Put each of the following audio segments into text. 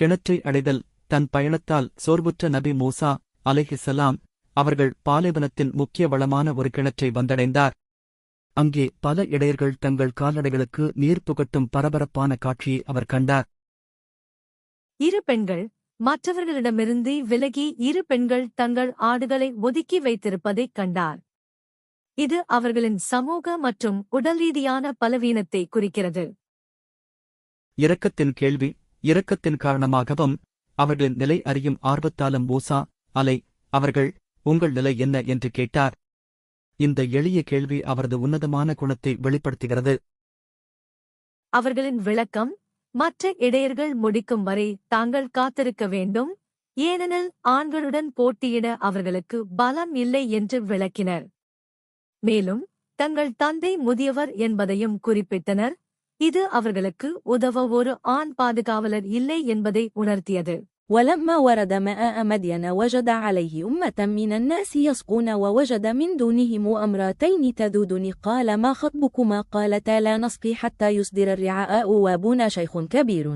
கிணற்றை அடைதல் தன் பயணத்தால் சோர்வுற்ற நபி மூசா அலைஹிசலாம் அவர்கள் பாலைவனத்தின் முக்கிய வளமான ஒரு கிணற்றை வந்தடைந்தார். அங்கே பல இடையர்கள் தங்கள் கால்நடைகளுக்கு நீர் புகட்டும் பரபரப்பான காட்சியை அவர் கண்டார். இரு பெண்கள் மற்றவர்களிடமிருந்து விலகி இரு பெண்கள் தங்கள் ஆடுகளை ஒதுக்கி வைத்திருப்பதைக் கண்டார். இது அவர்களின் சமூக மற்றும் உடல் ரீதியான பலவீனத்தை குறிக்கிறது. இரக்கத்தின் கேள்வி இரக்கத்தின் காரணமாகவும் அவர்களின் நிலை அறியும் ஆர்வத்தாலும் மூசா அலை அவர்கள் உங்கள் நிலை என்ன என்று கேட்டார். இந்த எளிய கேள்வி அவரது உன்னதமான குணத்தை வெளிப்படுத்துகிறது. அவர்களின் விளக்கம் மற்ற இடையர்கள் முடிக்கும் வரை தாங்கள் காத்திருக்க வேண்டும் ஏனெனில் ஆண்களுடன் போட்டியிட அவர்களுக்கு பலம் இல்லை என்று விளக்கினர். மேலும் தங்கள் தந்தை முதியவர் என்பதையும் குறிப்பிட்டனர் இது அவர்களுக்கு உதவ ஒரு ஆண் பாதுகாவலர் இல்லை என்பதை உணர்த்தியது ولما ورد ماء مدين وجد عليه أمة من الناس يسقون ووجد من دونهم أمراتين تذودن قال ما خطبكما قالتا لا نسقي حتى يصدر الرعاء وابونا شيخ كبير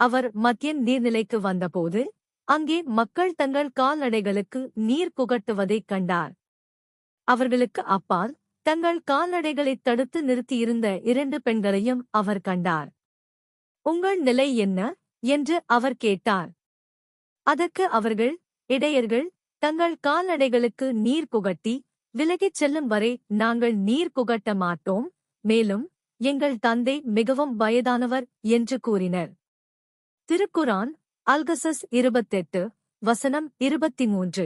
அவர் மத்தியன் நீர்நிலைக்கு வந்தபோது அங்கே மக்கள் தங்கள் கால்நடைகளுக்கு நீர் புகட்டுவதைக் கண்டார் அவர்களுக்கு அப்பால் தங்கள் கால்நடைகளைத் தடுத்து நிறுத்தியிருந்த இரண்டு பெண்களையும் அவர் கண்டார். உங்கள் நிலை என்ன? என்று அவர் கேட்டார். அதற்கு அவர்கள் இடையர்கள் தங்கள் கால்நடைகளுக்கு நீர் புகட்டி விலகிச் செல்லும் வரை நாங்கள் நீர் புகட்ட மாட்டோம் மேலும் எங்கள் தந்தை மிகவும் வயதானவர் என்று கூறினர். திருக்குரான் அல்கசஸ் இருபத்தெட்டு வசனம் இருபத்தி மூன்று